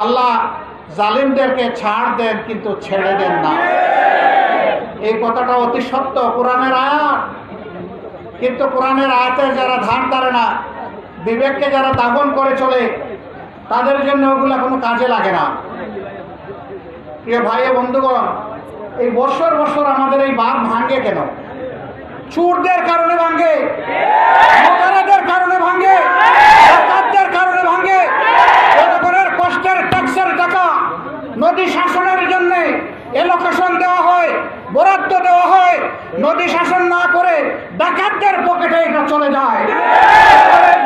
আল্লাহ জালিমদেরকে ছাড় দেন, কিন্তু ছেড়ে দেন না। এই কথাটা অতি সত্য, কোরআনের আয়াত। কিন্তু কোরআনের আয়াতে যারা ধান তারে না, বিবেককে যারা দাগন করে চলে, তাদের জন্য ওগুলা কোনো কাজে লাগে না। প্রিয় ভাই বন্ধুগণ, এই বছর বছর আমাদের এই বাঁধ ভাঙ্গে কেন? চুরদের কারণে ভাঙ্গে কারণে ভাঙ্গে ডাকাতদের কারণে ভাঙ্গে জনগণের কষ্টের ট্যাক্সের টাকা নদী শাসনের জন্য এলোকেশন দেওয়া হয় বরাদ্দ দেওয়া হয় নদী শাসন না করে ডাকাতদের পকেটে এটা চলে যায়।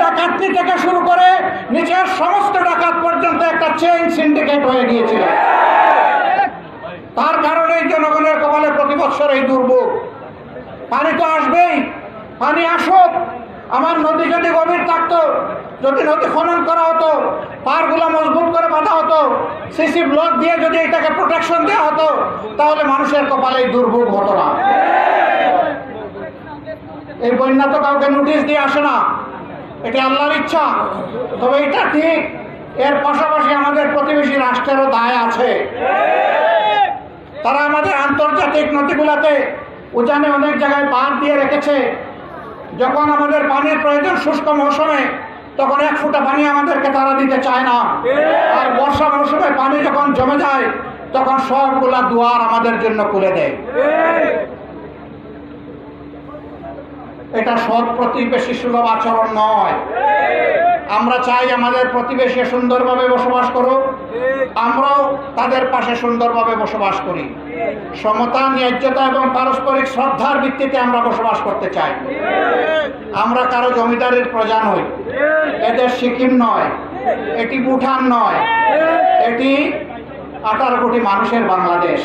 ডাকাতি থেকে শুরু করে নিচের সমস্ত ডাকাত পর্যন্ত একটা চেইন সিন্ডিকেট হয়ে গিয়েছিল। তার কারণেই জনগণের কপালে প্রতি বছর এই দুর্ভোগ। পানি তো আসবেই, পানি আসুক। আমার নদী যদি গভীর থাকতো, যদি নদী খনন করা হতো, পারগুলো মজবুত করে বাঁধা হতো সিসি ব্লক দিয়ে যদি এটাকে প্রোটেকশন দেওয়া হতো, তাহলে মানুষের কপালে দুর্ভোগ হতো না। এই বন্যা তো কাউকে নোটিশ দিয়ে আসে না। এটা আল্লাহর ইচ্ছা। তবে এটা ঠিক। এর পাশাপাশি আমাদের প্রতিবেশী রাষ্ট্রেরও দায় আছে। তারা আমাদের আন্তর্জাতিক নদীগুলোতে উজানে অনেক জায়গায় বাঁধ দিয়ে রেখেছে। যখন আমাদের পানির প্রয়োজন শুষ্ক মৌসুমে, তখন এক ফুটা পানি আমাদেরকে তারা দিতে চায় না। আর বর্ষা মৌসুমে পানি যখন জমে যায়, তখন সবগুলা দুয়ার আমাদের জন্য খুলে দেয়। এটা সৎ প্রতিবেশী সুলভ আচরণ নয়। আমরা চাই আমাদের প্রতিবেশী সুন্দরভাবে বসবাস করুক। আমরাও তাদের পাশে সুন্দরভাবে বসবাস করি। সমতা, ন্যায্যতা এবং পারস্পরিক শ্রদ্ধার ভিত্তিতে আমরা বসবাস করতে চাই। আমরা কারও জমিদারের প্রজা নই এদের সিকিম নয়, এটি ভুটান নয়, এটি আঠারো কোটি মানুষের বাংলাদেশ।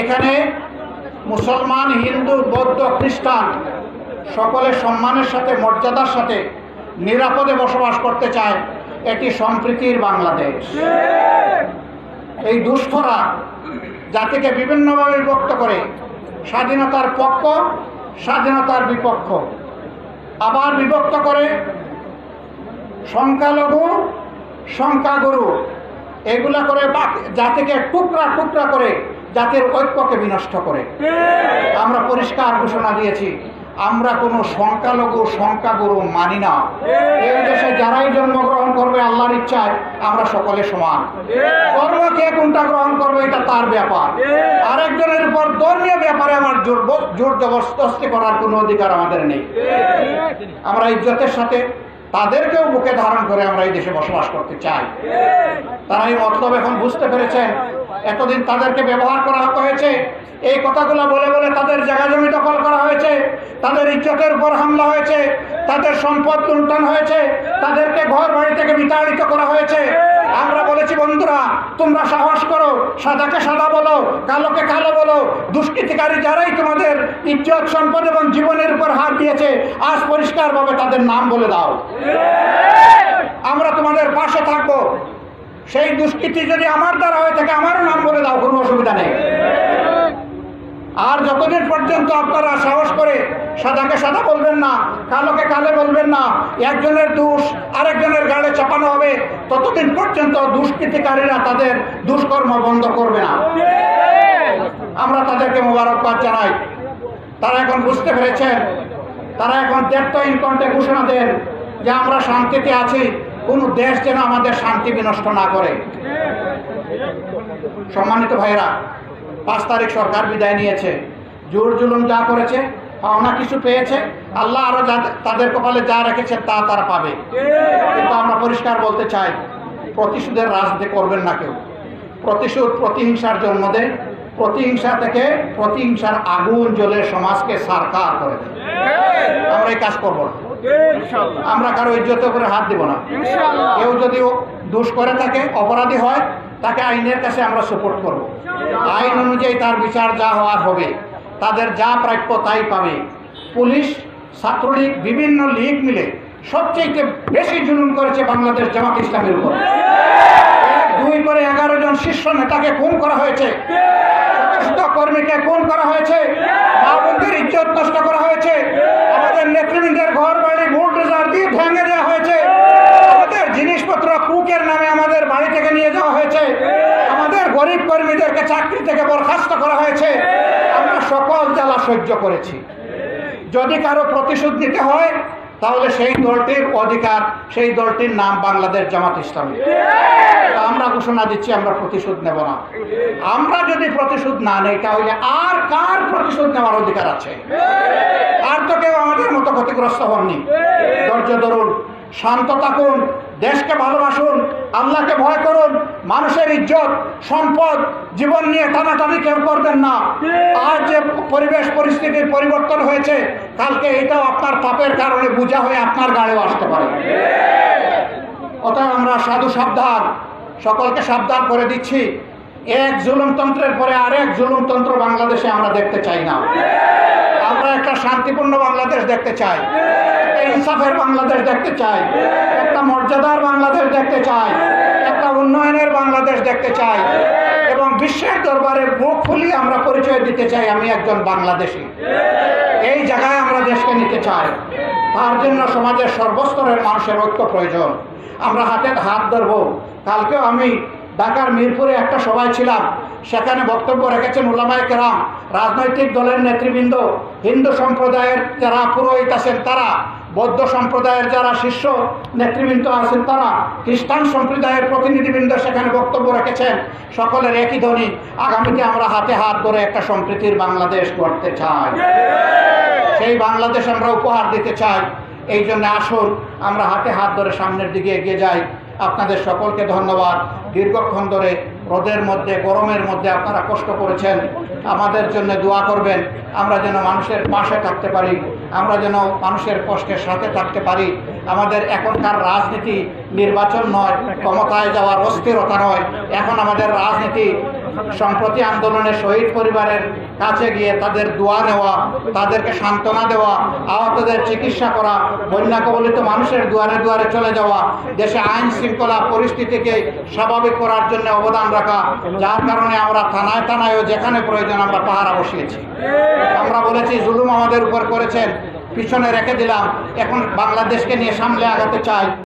এখানে মুসলমান, হিন্দু, বৌদ্ধ, খ্রিস্টান সকলে সম্মানের সাথে, মর্যাদার সাথে নিরাপদে বসবাস করতে চায়, এটি সম্প্রীতির বাংলাদেশ। এই দুস্থরা জাতিকে বিভিন্নভাবে বিভক্ত করে, স্বাধীনতার পক্ষ, স্বাধীনতার বিপক্ষ। আবার বিভক্ত করে সংখ্যালঘু, সংখ্যাগুরু। এগুলা করে জাতিকে টুকরা টুকরা করে জাতির ঐক্যকে বিনষ্ট করে। আমরা পরিষ্কার ঘোষণা দিয়েছি, আমরা কোনো সংখ্যালঘু, সংখ্যাগুরু মানি না। এই দেশে যারাই জন্মগ্রহণ করবে আল্লাহর ইচ্ছায়, আমরা সকলে সমান। ধর্ম কে কোনটা গ্রহণ করবে, এটা তার ব্যাপার। আরেকজনের উপর ধর্মীয় ব্যাপারে আমার জোর জোর জবরদস্তি করার কোনো অধিকার আমাদের নেই। আমরা ইজ্জতের সাথে তাদেরকেও বুকে ধারণ করে আমরা এই দেশে বসবাস করতে চাই। তারা এই মতলব এখন বুঝতে পেরেছেন এতদিন তাদেরকে ব্যবহার করা হয়েছে। এই কথাগুলো বলে বলে তাদের জায়গা জমি দখল করা হয়েছে, তাদের ইজ্জতের উপর হামলা হয়েছে, তাদের সম্পদ লুণ্ঠন হয়েছে, তাদেরকে ঘর বাড়ি থেকে বিতাড়িত করা হয়েছে। আমরা বলেছি, বন্ধুরা, তোমরা সাহস করো, সাদাকে সাদা বলো, কালোকে কালো বলো। দুষ্কৃতিকারী যারাই তোমাদের ইজ্জত, সম্পদ এবং জীবনের উপর হাত দিয়েছে, আজ পরিষ্কারভাবে তাদের নাম বলে দাও। আমরা তোমাদের পাশে থাকব। সেই দুষ্কৃতি যদি আমার দ্বারা হয়ে থাকে, আমারও নাম বলে দাও, কোনো অসুবিধা নেই। আর যতদিন পর্যন্ত আপনারা সাহস করে সাদাকে সাদা বলবেন না, কালোকে কালে বলবেন না, একজনের দোষ আরেকজনের গাড়ে চাপানো হবে, ততদিন পর্যন্ত দুষ্কৃতিকারীরা তাদের দুষ্কর্ম বন্ধ করবে না। আমরা তাদেরকে মোবারকবাদ জানাই। তারা এখন বুঝতে পেরেছেন, তারা এখন দেখত ইনকন্টে ঘোষণা দেন যে আমরা শান্তিতে আছি। কোনো দেশ যেন আমাদের শান্তি বিনষ্ট না করে। সম্মানিত ভাইরা পাঁচ তারিখ সরকার বিদায় নিয়েছে। জোর জুলুম যা করেছে, পাওনা কিছু পেয়েছে, আল্লাহ আরও তাদের কপালে যা রেখেছে তা তারা পাবে। কিন্তু আমরা পরিষ্কার বলতে চাই, প্রতিশোধের রাজনীতি করবেন না কেউ। প্রতিশোধ প্রতিহিংসার জন্ম দেয়। প্রতিহিংসা থেকে প্রতিহিংসার আগুন জ্বলে সমাজকে সারকার করে দেয়। আমরা এই কাজ করব না। আমরা কারও ইজ্জতের উপরে হাত দিব না। কেউ যদি দোষ করে থাকে অপরাধী হয় তাকে আইনের কাছে আমরা সাপোর্ট করব। আইন অনুযায়ী তার বিচার যা হওয়ার হবে তাদের যা প্রাপ্য তাই পাবে। পুলিশ ছাত্রলীগ বিভিন্ন লীগ মিলে সবচেয়ে বেশি জুলুম করেছে বাংলাদেশ জামাত ইসলামের উপর। দুই করে এগারো জন শীর্ষ নেতাকে খুন করা হয়েছে। কর্মীকে খুন করা হয়েছে। মা বোনদের ইজ্জত নষ্ট করা হয়েছে আমাদের নেতৃবৃন্দের ঘর বাড়ি বুলডোজার দিয়ে ভেঙে দেওয়া হয়েছে আমাদের জিনিসপত্র কুকের নামে আমাদের কর্মীদেরকে চাকরি থেকে বরখাস্ত করা হয়েছে, আমরা সকল জ্বালা সহ্য করেছি। যদি কারও প্রতিশোধ নিতে হয়, তাহলে সেই দলটির অধিকার, সেই দলটির নাম বাংলাদেশ জামাত ইসলামী। আমরা ঘোষণা দিচ্ছি, আমরা প্রতিশোধ নেব না। আমরা যদি প্রতিশোধ না নেই, তাহলে আর কার প্রতিশোধ নেওয়ার অধিকার আছে? আর তো কেউ আমাদের মতো ক্ষতিগ্রস্ত হননি। ধৈর্য ধরুন শান্ত থাকুন, দেশকে ভালোবাসুন, আল্লাহকে ভয় করুন, মানুষের ইজ্জত, সম্পদ, জীবন নিয়ে টানাটানি কেউ করবেন না। আর যে পরিবেশ পরিস্থিতির পরিবর্তন হয়েছে, কালকে এটাও আপনার পাপের কারণে বোঝা হয়ে আপনার গাড়িও আসতে পারে। অতএব আমরা সাধু সাবধান, সকলকে সাবধান করে দিচ্ছি। এক জুলুমতন্ত্রের পরে আরেক জুলুমতন্ত্র বাংলাদেশে আমরা দেখতে চাই না। একটা শান্তিপূর্ণ বাংলাদেশ দেখতে চাই। ইনসাফের বাংলাদেশ দেখতে চাই। একটা মর্যাদার বাংলাদেশ দেখতে চাই। একটা উন্নয়নের বাংলাদেশ দেখতে চাই। এবং বিশ্বের দরবারে মুখ খুলিয়ে আমরা পরিচয় দিতে চাই আমি একজন বাংলাদেশি। এই জায়গায় আমরা দেশকে নিতে চাই। তার জন্য সমাজের সর্বস্তরের মানুষের ঐক্য প্রয়োজন। আমরা হাতে হাত ধরবো। কালকেও আমি ঢাকার মিরপুরে একটা সভায় ছিলাম। সেখানে বক্তব্য রেখেছেন উলামায় কেরাম, রাজনৈতিক দলের নেতৃবৃন্দ, হিন্দু সম্প্রদায়ের যারা পুরোহিত আছেন তারা, বৌদ্ধ সম্প্রদায়ের যারা শীর্ষ নেতৃবৃন্দ আছেন তারা, খ্রিস্টান সম্প্রদায়ের প্রতিনিধিবৃন্দ সেখানে বক্তব্য রেখেছেন। সকলের একই ধ্বনি, আগামীতে আমরা হাতে হাত ধরে একটা সম্প্রীতির বাংলাদেশ গড়তে চাই। সেই বাংলাদেশ আমরা উপহার দিতে চাই। এই জন্য আসুন, আমরা হাতে হাত ধরে সামনের দিকে এগিয়ে যাই। আপনাদের সকলকে ধন্যবাদ। দীর্ঘক্ষণ ধরে রোদের মধ্যে, গরমের মধ্যে আপনারা কষ্ট করেছেন। আমাদের জন্য দোয়া করবেন, আমরা যেন মানুষের পাশে থাকতে পারি, আমরা যেন মানুষের কষ্টের সাথে থাকতে পারি। আমাদের এখনকার রাজনীতি নির্বাচন নয়, ক্ষমতায় যাওয়ার অস্থিরতা নয়। এখন আমাদের রাজনীতি সম্প্রতি আন্দোলনে শহীদ পরিবারের কাছে গিয়ে তাদের দোয়া নেওয়া, তাদেরকে সান্ত্বনা দেওয়া, আহতদের চিকিৎসা করা, বন্যা কবলিত মানুষের দুয়ারে দুয়ারে চলে যাওয়া, দেশে আইন শৃঙ্খলা পরিস্থিতিকে স্বাভাবিক করার জন্য অবদান রাখা, যার কারণে আমরা থানায় থানায়ও যেখানে প্রয়োজন আমরা পাহারা বসিয়েছি। আমরা বলেছি, জুলুম আমাদের উপর করেছেন পিছনে রেখে দিলাম। এখন বাংলাদেশকে নিয়ে সামলে আগাতে চাই।